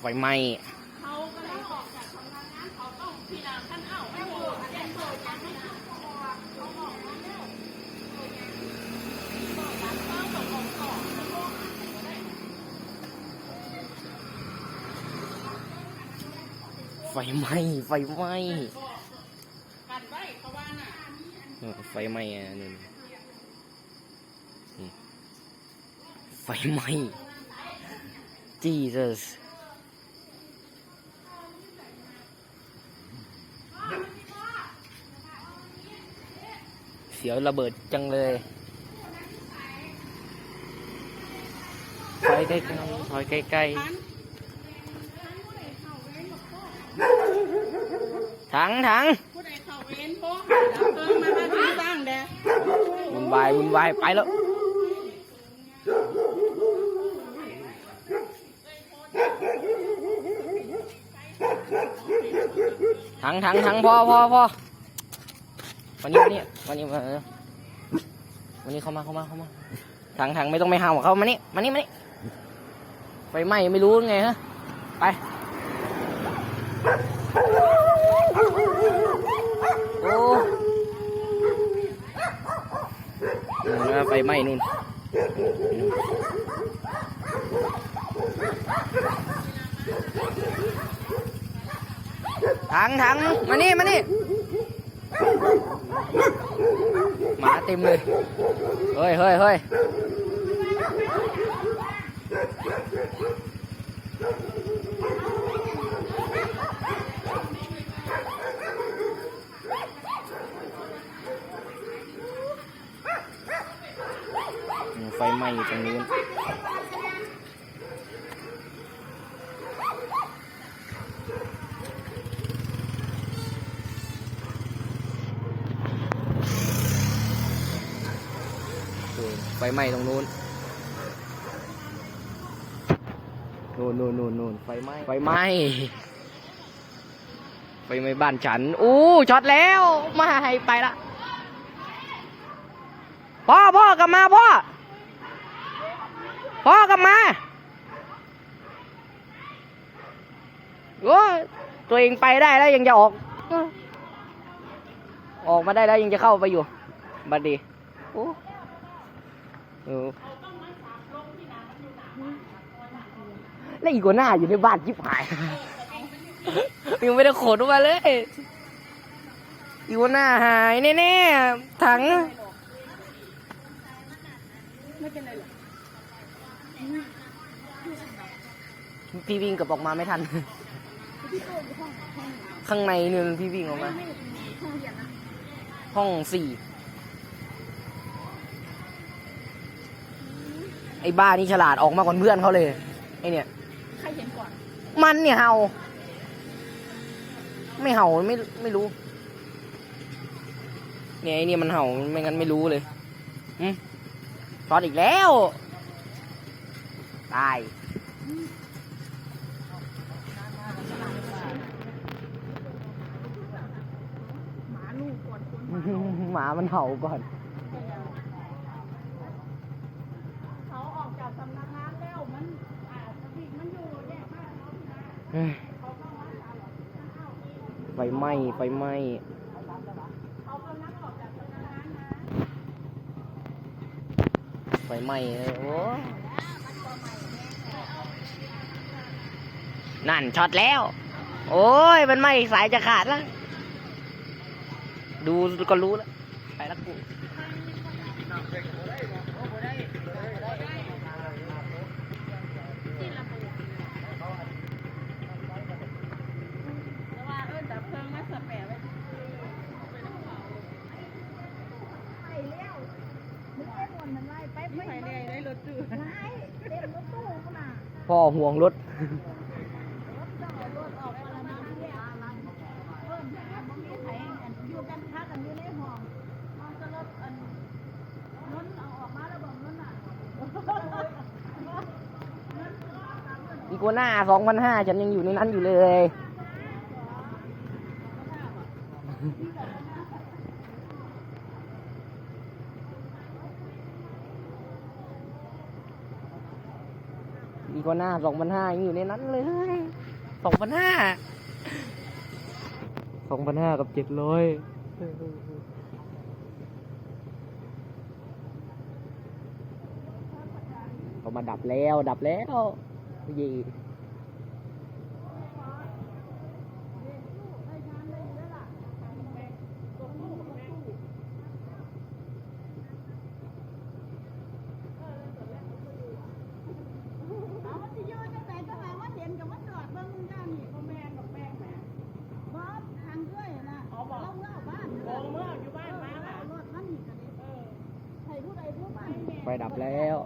ไฟไหม้เขาก็เลยออกจากทำงงานเขาต้องพี่นางท่านเอ้าไม่โหดแจ้งเกิดยังไม่ถึงเขาอเขาบอกแล้วไฟไหม้ไฟไหม้ไฟไหม้อะนี่นี่ไฟไหม้ Jesus เสียวระเบิดจังเลยถอยใกล้ๆถอยใกล้ๆถังถังผู้ใดเขาเวรบ่ดับเพลิงมามาที่สร้างแดวุ่นวายวุ่นวายไปแล้วถังถังถังพอพอพอ วันนี้วันนี้วันนี้มาวันนี้เข้ามาเข้ามาเข้ามาถังถังไม่ต้องไม่ห้ามเขามานี่มานี่มานี่ไฟไหม้ไม่รู้ไงฮะไปโอ้ไฟไหม้นู่นถังถังมานี่มานี่ หมาเต็มเลย เฮ้ยเฮ้ยเฮ้ยไฟไหม้อยู่ตรงนู้น ไฟไหม้ตรงนู้นนู่นนู่นนู่นนู่นไฟไหม้ไฟไหม้ไฟไหม้บ้านฉันอู้ช็อตแล้วมาให้ไปละพ่อพ่อกลับมาพ่อพ่อกลับมาโอ้ยตัวเองไปได้แล้วยังจะออก ออกมาได้แล้วยังจะเข้าไปอยู่บัดดีโอ้เออ แล้วอีกหัวหน้าอยู่ในบ้านจิบหายยังไม่ได้ขนออกมาเลยอีกหัวหน้าหายแน่ๆถังไม่เป็นไรหรอกพี่วิ่งกลับออกมาไม่ทัน ข้างในนึงพี่วิ่งออกมา ห้องสี่ ไอ้บ้านี่ฉลาดออกมาก่อนเพื่อนเขาเลยไอเนี่ย ใครเห็นก่อนมันเนี่ยเห่า ไม่เห่าไม่ไม่รู้ เนี่ยไอเนี่ยมันเห่าไม่งั้นไม่รู้เลยอืมช็อตอีกแล้วตายหมาลูกก่อนคนหมามันเห่าก่อน เขาออกจากสำนักงานแล้วมันอ่าสติมันอยู่แยกบ้านเขาที่นา เฮ้ย เขาก็ว่าตลอดท่านเอ้าอีก ไฟไหม้ ไฟไหม้ไฟไหม้เลยโอ้นั่นช็อตแล้ว โอ้ย มันไหม้สายจะขาดแล้ว ดูก็รู้แล้ว ไปแล้วกู แต่ว่าเออดับเพลิงมาสแปะไว้ ไปแล้วมึงเอ็มวันมันไล่ไป ไม่ ไป ไปเลยได้รถจืด ไล่เต็มรถตู้ก็มา พ่อห่วงรถ รถจอดรถออกมาแล้วนะเนี่ยเพิ่มแค่บ่มีไผอันอยู่กันพักกันอยู่ในห้องห้อ งจะรถอันน้นเอาออกมาแล้วบอกน้นน่ะอีกวหน้าสองพันห้าฉันยังอยู่ในนั้นอยู่เลย อีกกว่าหน้าสองพันห้ายังอยู่ในนั้นเลยสองพันห้าสองพันห้ากับเจ็ดร้อยเอามาดับแล้วดับแล้วเยี เอามันสิอยู่จังได๋ก็หาว่าเห็นกับมันจอดเบิ่งมึงด้านนี่ พ่อแม่กับแม่แม่ บ่ทางด้วยน่ะเราเมื่อบ้าน โอ้เมื่ออยู่บ้านมาล่ะ รถมันนี่ก็ได้ เออ ให้ผู้ใดผู้บ้าน ไไฟดับแล้ว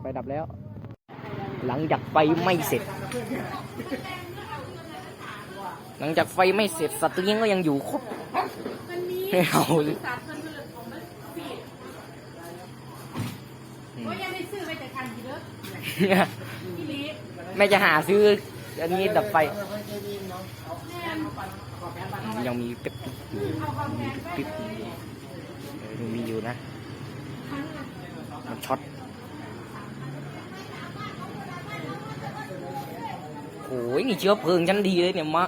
ไฟดับแล้ว หลังจากไฟไม่เสร็จ หลังจากไฟไม่เสร็จ สัตว์เลี้ยงก็ยังอยู่ครบไม่เอาแม่จะหาซื้ออันนี้ดับไฟ ยังมีเป็ดบปิ๊ ยังมีอยู่นะ มันช็อตโอ้ยนี่เชื้อเพลิงชั้นดีเลยเนี่ยไม้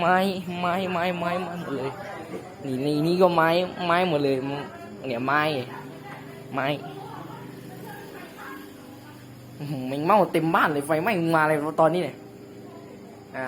ไม้ไม้ไม้ไม้ไม้หมดเลยนี่นี่นี่ก็ไม้ไม้หมดเลยเนี่ยไม้ไม้มันเมาเต็มบ้านเลยไฟไหม้มาเลยตอนนี้เนี่ยอะ